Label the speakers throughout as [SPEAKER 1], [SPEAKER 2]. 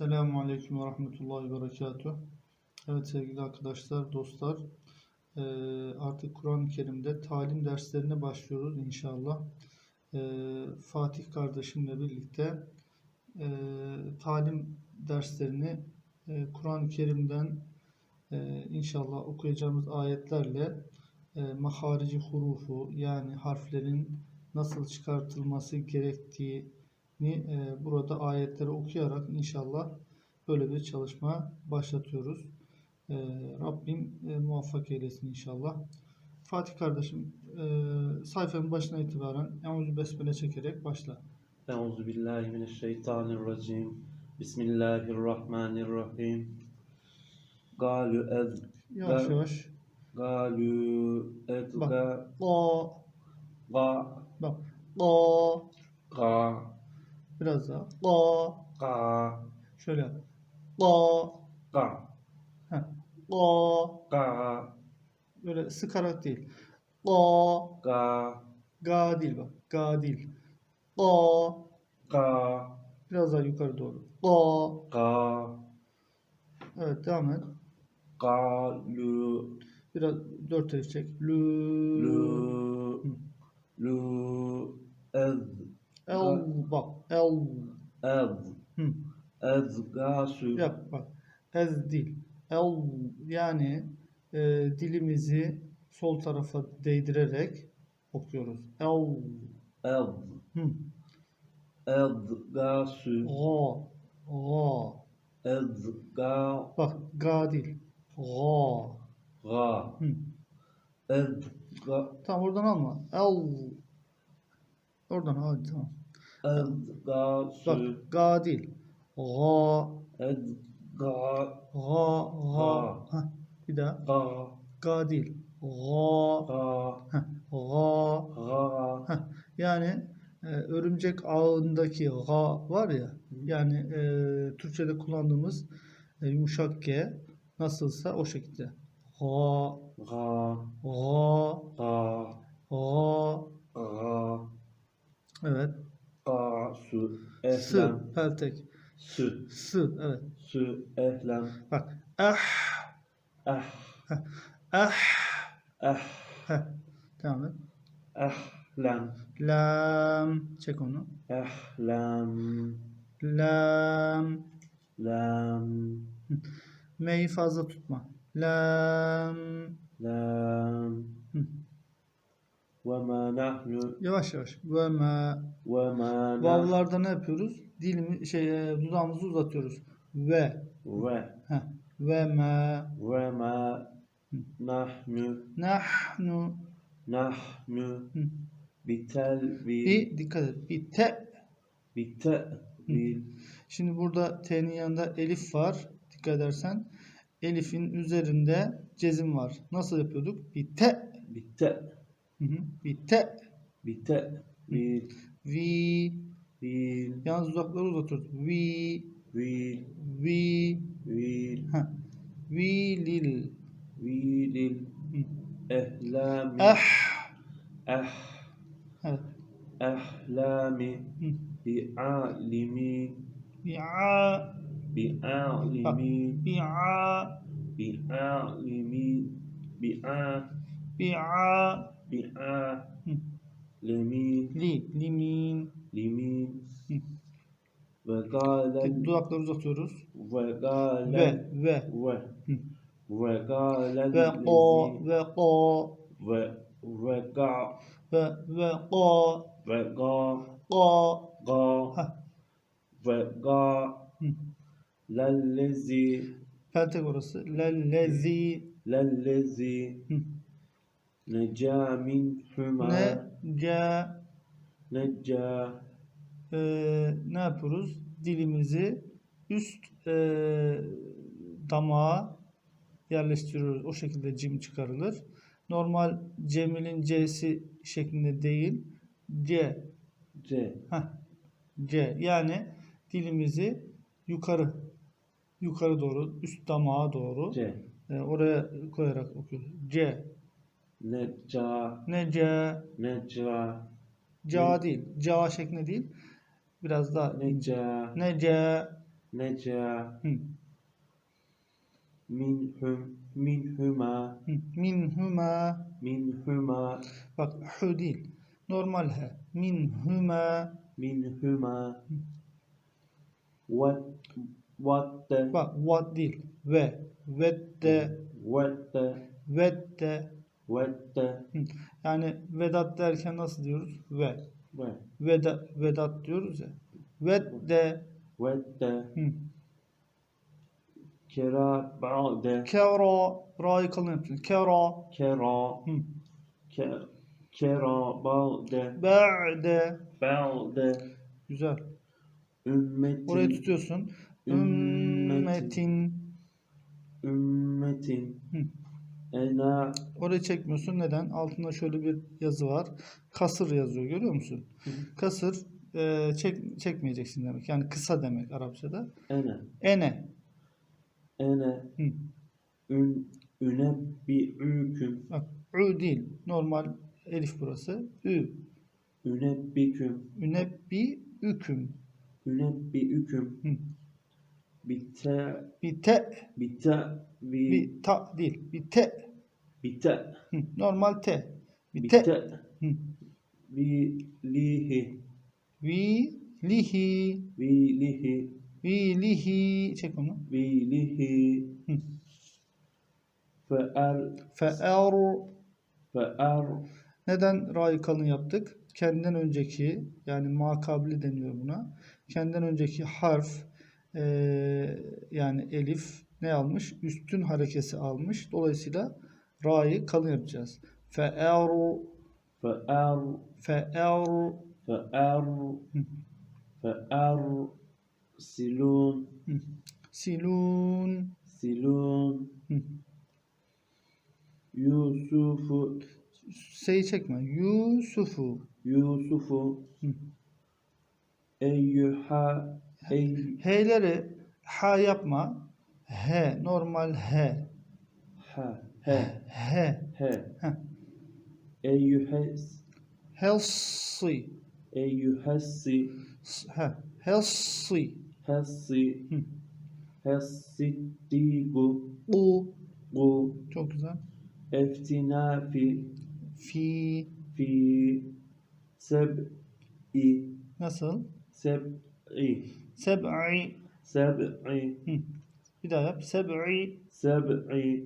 [SPEAKER 1] Selamun Aleyküm ve Rahmetullahi ve Berekatuhu. Evet sevgili arkadaşlar, dostlar. eee, artık Kur'an-ı Kerim'de talim derslerine başlıyoruz inşallah. Eee, Fatih kardeşimle birlikte eee, talim derslerini Kur'an-ı Kerim'den inşallah okuyacağımız ayetlerle maharici hurufu yani harflerin nasıl çıkartılması gerektiğini eee, burada ayetleri okuyarak inşallah böyle bir çalışma başlatıyoruz. Eee, Rabbim eee, muvaffak eylesin inşallah. Fatih kardeşim sayfanın başına itibaren Euzu Besmele çekerek başla.
[SPEAKER 2] Euzu billahi mineşşeytanirracim. Bismillahirrahmanirrahim. Galu ez
[SPEAKER 1] Yavaş yavaş.
[SPEAKER 2] galu edga
[SPEAKER 1] O
[SPEAKER 2] ga.
[SPEAKER 1] O
[SPEAKER 2] ga
[SPEAKER 1] biraz daha. O
[SPEAKER 2] ga
[SPEAKER 1] şöyle. O
[SPEAKER 2] ga
[SPEAKER 1] Heh. O
[SPEAKER 2] ga
[SPEAKER 1] böyle sıkarak değil. O
[SPEAKER 2] ga
[SPEAKER 1] ga değil bak. Ga değil. O
[SPEAKER 2] ga
[SPEAKER 1] biraz daha yukarı doğru. O
[SPEAKER 2] ga
[SPEAKER 1] evet devam et.
[SPEAKER 2] galu
[SPEAKER 1] Biraz dört elif çek. Lü.
[SPEAKER 2] lu lu ez
[SPEAKER 1] El bak. El.
[SPEAKER 2] ez
[SPEAKER 1] Hı.
[SPEAKER 2] ezgasu
[SPEAKER 1] Yap bak. Ez değil. El yani e, dilimizi sol tarafa değdirerek okuyoruz. El.
[SPEAKER 2] ez
[SPEAKER 1] Hı.
[SPEAKER 2] ezgasu
[SPEAKER 1] Ga. Ga.
[SPEAKER 2] ezga
[SPEAKER 1] Bak ga değil. Ga.
[SPEAKER 2] ga
[SPEAKER 1] Hı.
[SPEAKER 2] ezga
[SPEAKER 1] Tamam oradan alma. El. Oradan hadi tamam. Bak
[SPEAKER 2] ezgasu
[SPEAKER 1] ga değil. Ga.
[SPEAKER 2] ezga
[SPEAKER 1] Ga. Ga.
[SPEAKER 2] Ga.
[SPEAKER 1] Heh, bir daha.
[SPEAKER 2] ga
[SPEAKER 1] Ga değil. Ga.
[SPEAKER 2] ga
[SPEAKER 1] Heh, Ga.
[SPEAKER 2] ga
[SPEAKER 1] Heh, yani e, örümcek ağındaki ga var ya yani e, Türkçe'de kullandığımız e, yumuşak g nasılsa o şekilde. Ga.
[SPEAKER 2] ga
[SPEAKER 1] Ga.
[SPEAKER 2] ga
[SPEAKER 1] Ga.
[SPEAKER 2] ga
[SPEAKER 1] Evet.
[SPEAKER 2] ga su ehlem
[SPEAKER 1] Peltek.
[SPEAKER 2] su
[SPEAKER 1] S. Evet.
[SPEAKER 2] su ehlem
[SPEAKER 1] Bak. Ah. Ah.
[SPEAKER 2] eh
[SPEAKER 1] Heh. Devam et.
[SPEAKER 2] ehlem
[SPEAKER 1] Lam. Çek onu.
[SPEAKER 2] ehlem
[SPEAKER 1] Lam.
[SPEAKER 2] lam
[SPEAKER 1] M'yi fazla tutma. Lam.
[SPEAKER 2] lam
[SPEAKER 1] ve
[SPEAKER 2] ma nahnu
[SPEAKER 1] Yavaş yavaş. Ve ma
[SPEAKER 2] ve ma
[SPEAKER 1] vavlarda ne yapıyoruz? Dilimi şey e, dudağımızı uzatıyoruz. Ve
[SPEAKER 2] ve
[SPEAKER 1] heh. ve ma
[SPEAKER 2] ve ma
[SPEAKER 1] nahnu
[SPEAKER 2] nahnu
[SPEAKER 1] nahnu
[SPEAKER 2] bitel
[SPEAKER 1] bi bi dikkat et. Bir te
[SPEAKER 2] bite bil
[SPEAKER 1] Şimdi burada T'nin yanında elif var. Dikkat edersen. Elif'in üzerinde cezim var. Nasıl yapıyorduk? Bir te Hı hı. Vite. Vite.
[SPEAKER 2] Vil.
[SPEAKER 1] Vi.
[SPEAKER 2] Vil.
[SPEAKER 1] Yalnız uzakları uzatıyoruz. Vi.
[SPEAKER 2] Vil.
[SPEAKER 1] Vi.
[SPEAKER 2] Vil.
[SPEAKER 1] Ha. Vilil.
[SPEAKER 2] Vilil.
[SPEAKER 1] Ehlami.
[SPEAKER 2] Eh.
[SPEAKER 1] Ah.
[SPEAKER 2] Eh.
[SPEAKER 1] Evet. Ehlami.
[SPEAKER 2] Bi'alimi.
[SPEAKER 1] Bi'a.
[SPEAKER 2] Bi'alimi.
[SPEAKER 1] Bi'a.
[SPEAKER 2] Bi'alimi. Bi'a
[SPEAKER 1] bi'a
[SPEAKER 2] bi'a limin.
[SPEAKER 1] Li limin.
[SPEAKER 2] Limin.
[SPEAKER 1] Ve
[SPEAKER 2] gâle
[SPEAKER 1] dudakları uzatıyoruz.
[SPEAKER 2] Ve gâle
[SPEAKER 1] ve ve.
[SPEAKER 2] Ve.
[SPEAKER 1] Ve
[SPEAKER 2] gâle
[SPEAKER 1] ve o ve o
[SPEAKER 2] ve ve ga.
[SPEAKER 1] Ve ve ga
[SPEAKER 2] ve
[SPEAKER 1] ga.
[SPEAKER 2] Ga.
[SPEAKER 1] Ga
[SPEAKER 2] ve
[SPEAKER 1] ga.
[SPEAKER 2] Lellezi.
[SPEAKER 1] Peltek orası. Lellezi.
[SPEAKER 2] Lellezi. Neca
[SPEAKER 1] minhuma. Neca.
[SPEAKER 2] Neca.
[SPEAKER 1] Ee, ne yapıyoruz? Dilimizi üst e, damağa yerleştiriyoruz. O şekilde cim çıkarılır. Normal Cemil'in C'si şeklinde değil. C.
[SPEAKER 2] C.
[SPEAKER 1] Heh. C. Yani dilimizi yukarı yukarı doğru, üst damağa doğru
[SPEAKER 2] C.
[SPEAKER 1] E, oraya koyarak okuyoruz. C. Neca. Neca.
[SPEAKER 2] Neca.
[SPEAKER 1] Ca ne? değil. Ca şeklinde değil. Biraz daha. Neca. Neca.
[SPEAKER 2] Neca.
[SPEAKER 1] Hı.
[SPEAKER 2] Minhum. Minhuma.
[SPEAKER 1] Minhuma.
[SPEAKER 2] Minhuma.
[SPEAKER 1] Bak hü değil. Normal he. Minhuma.
[SPEAKER 2] Minhuma. What. What.
[SPEAKER 1] Bak what değil. Ve. Vette.
[SPEAKER 2] Vette. Vette.
[SPEAKER 1] Vedde. Yani Vedat derken nasıl diyoruz? Ve.
[SPEAKER 2] what,
[SPEAKER 1] Veda, Vedat diyoruz ya. Vedde. Hı.
[SPEAKER 2] kera, ba'de,
[SPEAKER 1] Kera. Ra'yı kalın yaptın. Kera.
[SPEAKER 2] kera,
[SPEAKER 1] Hı.
[SPEAKER 2] ke- kera, ba'de,
[SPEAKER 1] Ba'de.
[SPEAKER 2] ba'de,
[SPEAKER 1] Güzel.
[SPEAKER 2] ümmetin,
[SPEAKER 1] Orayı tutuyorsun.
[SPEAKER 2] Ümmetin.
[SPEAKER 1] Ümmetin.
[SPEAKER 2] ümmetin,
[SPEAKER 1] Hı.
[SPEAKER 2] ena,
[SPEAKER 1] Orayı çekmiyorsun. Neden? Altında şöyle bir yazı var. Kasır yazıyor. Görüyor musun?
[SPEAKER 2] Hı hı.
[SPEAKER 1] Kasır e, çek, çekmeyeceksin demek. Yani kısa demek Arapçada.
[SPEAKER 2] ene,
[SPEAKER 1] Ene.
[SPEAKER 2] ene,
[SPEAKER 1] Hı.
[SPEAKER 2] ün, ünebbi'üküm,
[SPEAKER 1] Bak ü değil. Normal elif burası. Ü.
[SPEAKER 2] ünebbi'küm,
[SPEAKER 1] Ünebbi üküm.
[SPEAKER 2] ünebbi'üküm,
[SPEAKER 1] Hı.
[SPEAKER 2] bite,
[SPEAKER 1] Bir te.
[SPEAKER 2] bite, bi,
[SPEAKER 1] Bir ta değil.
[SPEAKER 2] Bite,
[SPEAKER 1] Hı. Normal te.
[SPEAKER 2] Bite,
[SPEAKER 1] Hı.
[SPEAKER 2] bilihi,
[SPEAKER 1] Vi lihi.
[SPEAKER 2] bilihi,
[SPEAKER 1] Vi lihi. Çek onu.
[SPEAKER 2] bilihi,
[SPEAKER 1] Hı.
[SPEAKER 2] fe'er,
[SPEAKER 1] Fe'er.
[SPEAKER 2] fe'er,
[SPEAKER 1] Neden ra'yı kalın yaptık? Kendinden önceki yani makabli deniyor buna. Kendinden önceki harf eee, yani elif ne almış? Üstün harekesi almış. Dolayısıyla ra'yı kalın yapacağız. Fe'eru
[SPEAKER 2] fe'er,
[SPEAKER 1] fe'eru
[SPEAKER 2] fe'er, fe'er, silun,
[SPEAKER 1] silun.
[SPEAKER 2] Silun. Yusufu,
[SPEAKER 1] S'yi çekme. Yusufu.
[SPEAKER 2] Yusufu, eyyuha, ey,
[SPEAKER 1] H'leri ha yapma. H normal H.
[SPEAKER 2] ha, he,
[SPEAKER 1] H.
[SPEAKER 2] he,
[SPEAKER 1] Heh.
[SPEAKER 2] eyyuhes,
[SPEAKER 1] Healthy.
[SPEAKER 2] eyyuhessi,
[SPEAKER 1] He. Healthy.
[SPEAKER 2] hessi,
[SPEAKER 1] Hı.
[SPEAKER 2] hessiddigu,
[SPEAKER 1] U.
[SPEAKER 2] gu,
[SPEAKER 1] Çok güzel.
[SPEAKER 2] eftinafi,
[SPEAKER 1] Fi.
[SPEAKER 2] fi, seb'i,
[SPEAKER 1] Nasıl?
[SPEAKER 2] seb'i,
[SPEAKER 1] Seb'i.
[SPEAKER 2] seb'i,
[SPEAKER 1] Hı. Bir daha yap. Seb'i.
[SPEAKER 2] seb'i,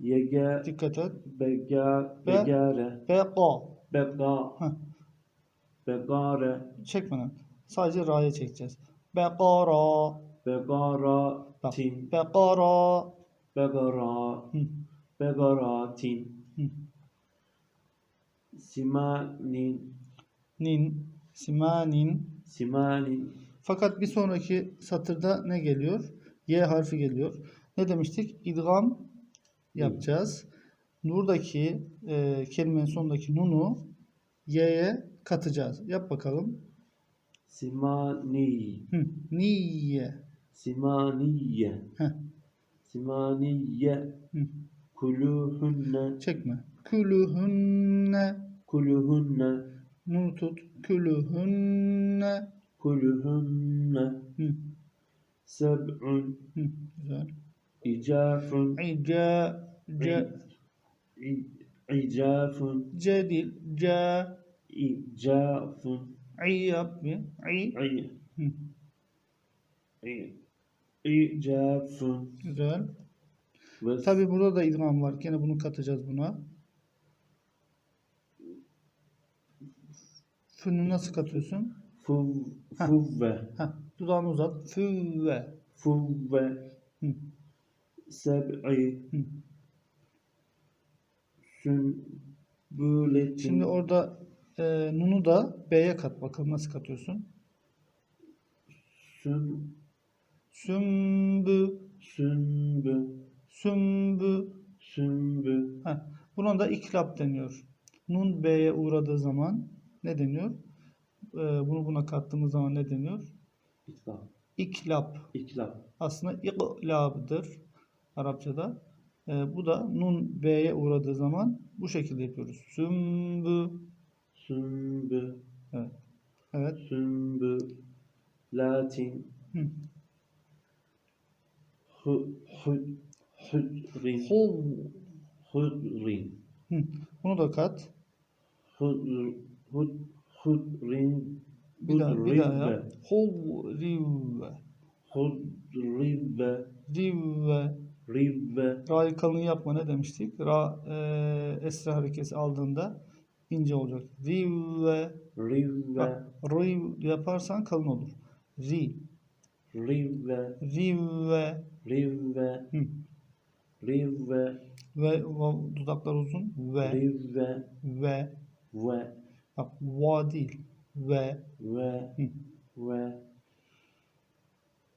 [SPEAKER 2] yege,
[SPEAKER 1] Dikkat et.
[SPEAKER 2] bega,
[SPEAKER 1] Be-
[SPEAKER 2] begare,
[SPEAKER 1] Beqa.
[SPEAKER 2] bega,
[SPEAKER 1] Heh.
[SPEAKER 2] begare,
[SPEAKER 1] Çekmeden. Sadece ra'ya çekeceğiz. Beqara. Bak.
[SPEAKER 2] begaratin,
[SPEAKER 1] Beqara.
[SPEAKER 2] begara, begaratin, simanin,
[SPEAKER 1] Nin. Simanin.
[SPEAKER 2] simanin,
[SPEAKER 1] Fakat bir sonraki satırda ne geliyor? Y harfi geliyor. Ne demiştik? İdgam yapacağız. Buradaki e, kelimenin sonundaki nunu y'ye katacağız. Yap bakalım.
[SPEAKER 2] simani,
[SPEAKER 1] Hı. Niye.
[SPEAKER 2] simaniye,
[SPEAKER 1] Heh.
[SPEAKER 2] simaniye,
[SPEAKER 1] Hı.
[SPEAKER 2] kuluhunne,
[SPEAKER 1] Çekme. Külühünne.
[SPEAKER 2] kuluhunne,
[SPEAKER 1] Nunu tut. Külühünne.
[SPEAKER 2] kuluhunne,
[SPEAKER 1] Hı.
[SPEAKER 2] seb'un,
[SPEAKER 1] Hı. Güzel.
[SPEAKER 2] icafun,
[SPEAKER 1] İca. C.
[SPEAKER 2] i- icafun,
[SPEAKER 1] C değil. C.
[SPEAKER 2] icafun,
[SPEAKER 1] İ yap bir. İ.
[SPEAKER 2] i-
[SPEAKER 1] Hı.
[SPEAKER 2] i- icafun,
[SPEAKER 1] Güzel. Tabi burada da idgam var. Gene bunu katacağız buna. Fünü nasıl katıyorsun? Heh.
[SPEAKER 2] fuvve,
[SPEAKER 1] Heh, dudağını uzat. Füve.
[SPEAKER 2] fuvve,
[SPEAKER 1] Hı.
[SPEAKER 2] seb'i,
[SPEAKER 1] Hı.
[SPEAKER 2] sünbületin,
[SPEAKER 1] Şimdi orada e, nunu da B'ye kat. Bakalım nasıl katıyorsun?
[SPEAKER 2] sün,
[SPEAKER 1] Sümbü.
[SPEAKER 2] sünbü,
[SPEAKER 1] Sümbü.
[SPEAKER 2] sünbü,
[SPEAKER 1] Heh, buna da iklap deniyor. Nun B'ye uğradığı zaman ne deniyor? E, bunu buna kattığımız zaman ne deniyor?
[SPEAKER 2] iklap,
[SPEAKER 1] İklap.
[SPEAKER 2] iklap,
[SPEAKER 1] aslında iklabıdır Arapçada. Ee, bu da nun B'ye uğradığı zaman bu şekilde yapıyoruz. Sümbü.
[SPEAKER 2] sünbü,
[SPEAKER 1] Evet.
[SPEAKER 2] sünbü, latin
[SPEAKER 1] Hı. Hul.
[SPEAKER 2] hudrin
[SPEAKER 1] Hı. Bunu da kat.
[SPEAKER 2] Hud hudrin.
[SPEAKER 1] Hul. Rivve.
[SPEAKER 2] hudrive
[SPEAKER 1] Rivve.
[SPEAKER 2] rive
[SPEAKER 1] Ra'yı kalın yapma ne demiştik? Ra e, esra harekesi aldığında ince olacak. Rivve. Bak, riv yaparsan kalın olur. Ri.
[SPEAKER 2] rive
[SPEAKER 1] Rivve.
[SPEAKER 2] rive
[SPEAKER 1] Hı. Ve vav- dudaklar uzun. Ve.
[SPEAKER 2] rive
[SPEAKER 1] Ve.
[SPEAKER 2] ve
[SPEAKER 1] Bak va değil. Ve.
[SPEAKER 2] ve
[SPEAKER 1] Hı.
[SPEAKER 2] ve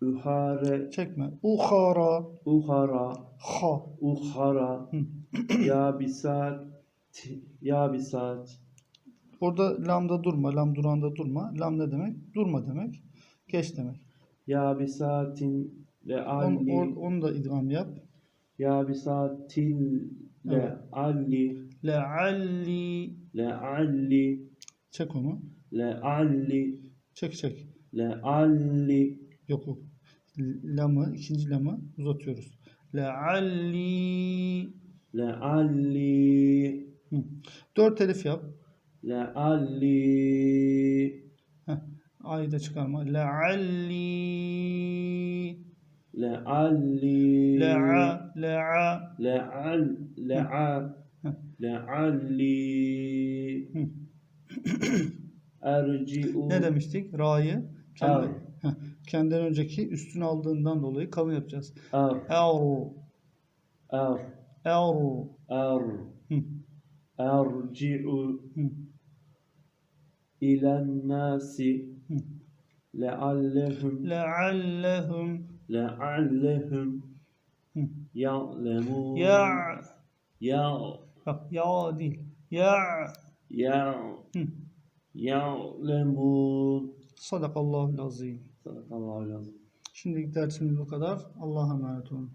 [SPEAKER 2] uhare
[SPEAKER 1] Çekme. Uhara.
[SPEAKER 2] uhara
[SPEAKER 1] Ha.
[SPEAKER 2] uhara
[SPEAKER 1] Hı.
[SPEAKER 2] yabisat yabisat
[SPEAKER 1] Orada lamda durma. Lam duranda durma. Lam ne demek? Durma demek. Geç demek.
[SPEAKER 2] yabisatin le
[SPEAKER 1] Onu,
[SPEAKER 2] alli
[SPEAKER 1] or- onu da idgam yap.
[SPEAKER 2] yabisatil le
[SPEAKER 1] Evet.
[SPEAKER 2] alli
[SPEAKER 1] Lealli.
[SPEAKER 2] le alli
[SPEAKER 1] Çek onu.
[SPEAKER 2] le alli
[SPEAKER 1] Çek çek.
[SPEAKER 2] le alli
[SPEAKER 1] Yok yok. Lamı, ikinci lamı uzatıyoruz. Lealli.
[SPEAKER 2] le alli
[SPEAKER 1] Hı. Dört elif yap.
[SPEAKER 2] le alli
[SPEAKER 1] Heh. A'yı da çıkarma. Lealli.
[SPEAKER 2] le alli
[SPEAKER 1] Le'a. Le'a.
[SPEAKER 2] le al le erci'u
[SPEAKER 1] Ne demiştik? Ra'yı kendi, heh, kendinden önceki üstüne aldığından dolayı kalın yapacağız.
[SPEAKER 2] er
[SPEAKER 1] Er.
[SPEAKER 2] er
[SPEAKER 1] Er.
[SPEAKER 2] er
[SPEAKER 1] Hı.
[SPEAKER 2] erci'u
[SPEAKER 1] Hı.
[SPEAKER 2] ilen nasi
[SPEAKER 1] Hı.
[SPEAKER 2] leallehum
[SPEAKER 1] Leallehum.
[SPEAKER 2] leallehum ya'lemun
[SPEAKER 1] Ya.
[SPEAKER 2] ya
[SPEAKER 1] Bak ya değil. Ya.
[SPEAKER 2] Ya ya'lemun
[SPEAKER 1] Sadakallahu azim.
[SPEAKER 2] Sadakallahu lazım.
[SPEAKER 1] Şimdilik dersimiz bu kadar. Allah'a emanet olun.